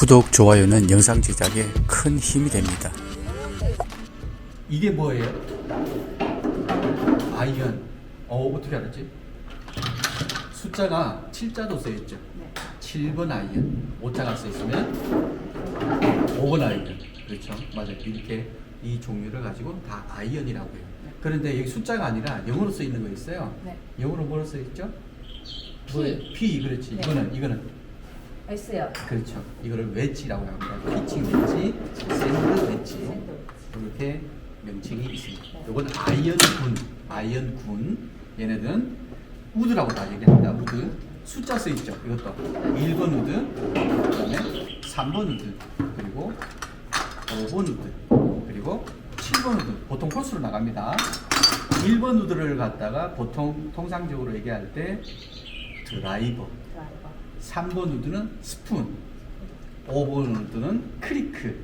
구독, 좋아요는 영상 제작에 큰 힘이 됩니다. 이게 뭐예요? 아이언. 어, 어떻게 알았지? 숫자가 7자도 써있죠. 7번 아이언. 5자가 써있으면 5번 아이언. 그렇죠. 맞아요. 이렇게 이 종류를 가지고 다 아이언이라고 해요. 그런데 여기 숫자가 아니라 영어로 써 있는 거 있어요. 네. 영어로 뭐로 써 있죠? P. P, 그렇지. 네. 이거는, 이거는 S요. 그렇죠. 이거를 웨지라고 합니다. 피칭 웨지, 샌드 웨지. 이렇게 명칭이 있습니다. 이건 아이언군, 아이언군. 얘네들은 우드라고 다 얘기합니다. 우드. 숫자 써 있죠. 이것도 1번 우드, 그다음에 3번 우드, 그리고 5번 우드, 그리고 7번 우드. 보통 코스로 나갑니다. 1번 우드를 갖다가 보통 통상적으로 얘기할 때 드라이버, 3번 우드는 스푼, 5번 우드는 크리크,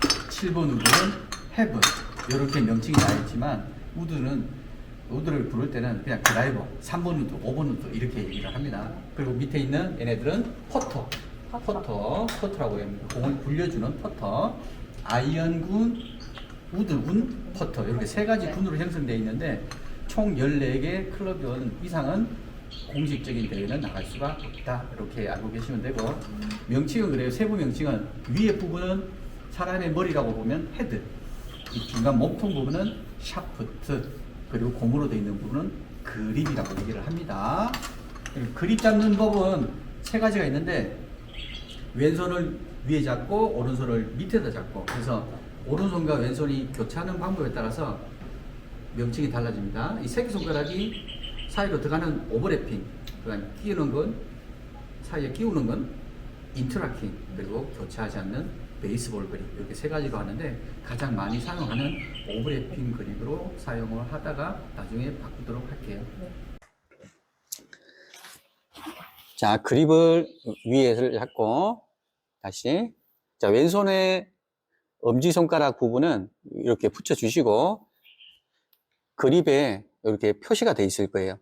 7번 우드는 헤븐. 이렇게 명칭이 나 있지만 우드는 우드를 부를 때는 그냥 드라이버, 3번 우드, 5번 우드 이렇게 얘기를 합니다. 그리고 밑에 있는 얘네들은 퍼터, 퍼터, 퍼터라고 합니다. 공을 굴려주는 퍼터, 아이언군, 우드군, 퍼터. 이렇게 세 가지 군으로 형성되어 있는데 총 14개 클럽원 이상은 공식적인 대회는 나갈 수가 없다. 이렇게 알고 계시면 되고. 명칭은 그래요. 세부 명칭은 위에 부분은 사람의 머리라고 보면 헤드. 이 중간 몸통 부분은 샤프트. 그리고 고무로 되어 있는 부분은 그립이라고 얘기를 합니다. 그리고 그립 잡는 법은 세 가지가 있는데 왼손을 위에 잡고 오른손을 밑에다 잡고. 그래서 오른손과 왼손이 교차하는 방법에 따라서 명칭이 달라집니다. 이 새끼손가락이 사이로 들어가는 오버래핑, 그러니까 끼우는 건 사이에 끼우는 건 인트라킹 그리고 교차하지 않는 베이스볼 그립 이렇게 세 가지로 하는데 가장 많이 사용하는 오버래핑 그립으로 사용을 하다가 나중에 바꾸도록 할게요. 자, 그립을 위에를 잡고 다시 자, 왼손의 엄지손가락 부분은 이렇게 붙여주시고 그립에 이렇게 표시가 돼 있을 거예요.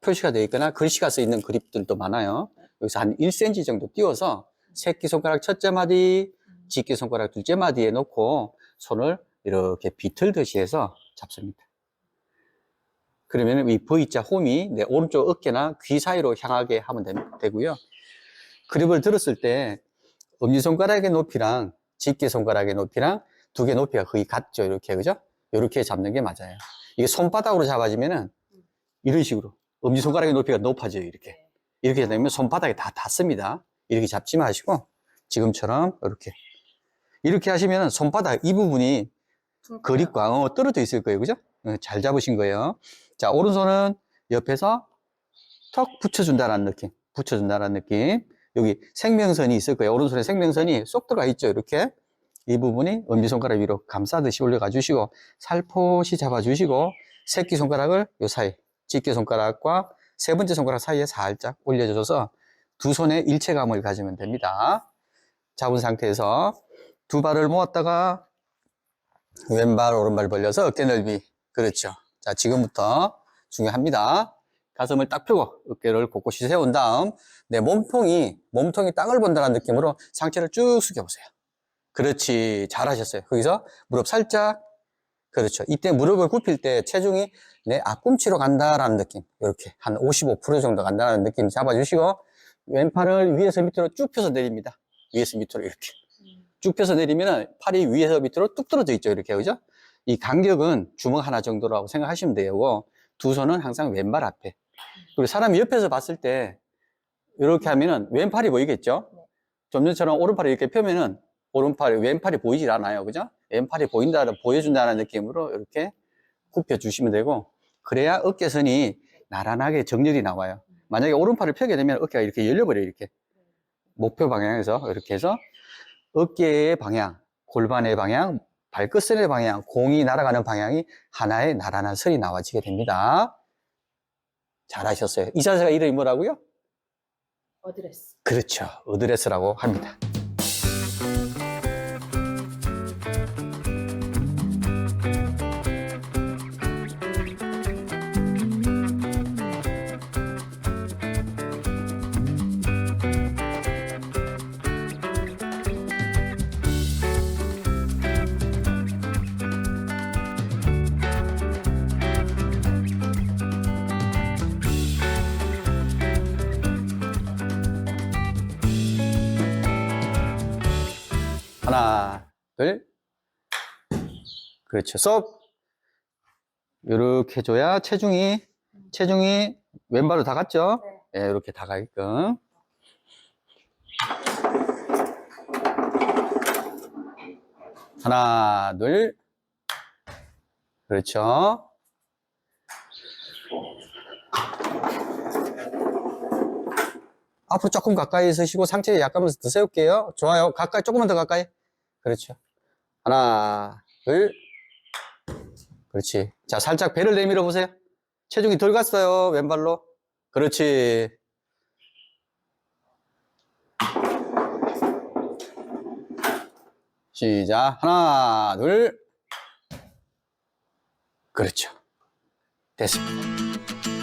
표시가 돼 있거나 글씨가 써 있는 그립들도 많아요. 여기서 한 1cm 정도 띄워서 새끼손가락 첫째 마디, 집게손가락 둘째 마디에 놓고 손을 이렇게 비틀듯이 해서 잡습니다. 그러면 이 V자 홈이 내 오른쪽 어깨나 귀 사이로 향하게 하면 됩- 되고요. 그립을 들었을 때 엄지손가락의 높이랑 집게손가락의 높이랑 두 개 높이가 거의 같죠. 이렇게, 그죠? 이렇게 잡는 게 맞아요. 이게 손바닥으로 잡아지면은 이런 식으로 엄지손가락의 높이가 높아져요. 이렇게. 이렇게 되면 손바닥에 다 닿습니다. 이렇게 잡지 마시고 지금처럼 이렇게. 이렇게 하시면 손바닥 이 부분이 그립과 어, 떨어져 있을 거예요. 그죠? 어, 잘 잡으신 거예요. 자, 오른손은 옆에서 턱 붙여준다는 느낌. 붙여준다는 느낌. 여기 생명선이 있을 거예요. 오른손에 생명선이 쏙 들어가 있죠. 이렇게. 이 부분이 엄지손가락 위로 감싸듯이 올려가 주시고, 살포시 잡아 주시고, 새끼손가락을 요 사이, 집게손가락과 세 번째 손가락 사이에 살짝 올려줘서 두 손의 일체감을 가지면 됩니다. 잡은 상태에서 두 발을 모았다가 왼발, 오른발 벌려서 어깨 넓이. 그렇죠. 자, 지금부터 중요합니다. 가슴을 딱 펴고 어깨를 곳곳이 세운 다음 내 몸통이, 몸통이 땅을 본다는 느낌으로 상체를 쭉 숙여보세요. 그렇지. 잘하셨어요. 거기서 무릎 살짝. 그렇죠. 이때 무릎을 굽힐 때 체중이 내 앞꿈치로 간다라는 느낌. 이렇게 한 55% 정도 간다는 느낌 잡아주시고 왼팔을 위에서 밑으로 쭉 펴서 내립니다. 위에서 밑으로 이렇게. 쭉 펴서 내리면 팔이 위에서 밑으로 뚝 떨어져 있죠. 이렇게. 그죠? 이 간격은 주먹 하나 정도라고 생각하시면 되고 두 손은 항상 왼발 앞에. 그리고 사람이 옆에서 봤을 때 이렇게 하면은 왼팔이 보이겠죠? 좀 전처럼 오른팔을 이렇게 펴면은 오른팔이 왼팔이 보이질 않아요. 그죠? 왼팔이 보인다는 보여준다는 느낌으로 이렇게 굽혀 주시면 되고 그래야 어깨선이 나란하게 정렬이 나와요. 만약에 오른팔을 펴게 되면 어깨가 이렇게 열려버려요. 이렇게 목표 방향에서 이렇게 해서 어깨의 방향, 골반의 방향, 발끝선의 방향, 공이 날아가는 방향이 하나의 나란한 선이 나와지게 됩니다. 잘하셨어요. 이 자세가 이름이 뭐라고요? 어드레스. 그렇죠. 어드레스라고 합니다. 하나, 둘. 그렇죠. 쏙. 이렇게 해줘야 체중이, 체중이 왼발로 다 갔죠? 네. 예, 이렇게 다 가게끔. 하나, 둘. 그렇죠. 앞으로 조금 가까이 서시고 상체 약간 더 세울게요. 좋아요. 가까이, 조금만 더 가까이. 그렇죠. 하나, 둘. 그렇지. 자, 살짝 배를 내밀어 보세요. 체중이 덜 갔어요. 왼발로. 그렇지. 시작. 하나, 둘. 그렇죠. 됐습니다.